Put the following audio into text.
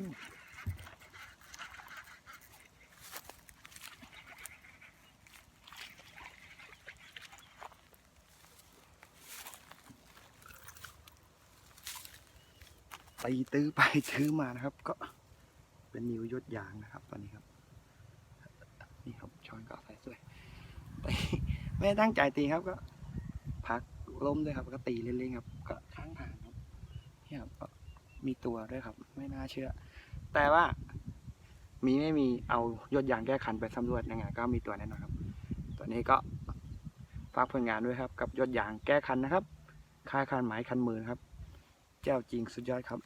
นตีตื้อไปตื้อมานะครับ ก็เป็นนิวยศยางนะครับ ตอนนี้ครับ นี่ครับช้อนก็ใส่สวยตีไม่ตั้งใจตีครับก็พักล้มด้วยครับ ก็ตีเล่นๆครับ ก็ข้างทางครับเนี่ยครับ มีตัวด้วยครับ ไม่น่าเชื่อ แต่ว่า มีไม่มีเอายดยางแก้คันไปสำรวจยังไงก็มีตัวแน่นอนครับ ตัวนี้ก็ฝากผลงานด้วยครับ กับยดยางแก้คันนะครับค่ายคันหมายคันมือนครับ เจ้าจริงสุดยอดครับ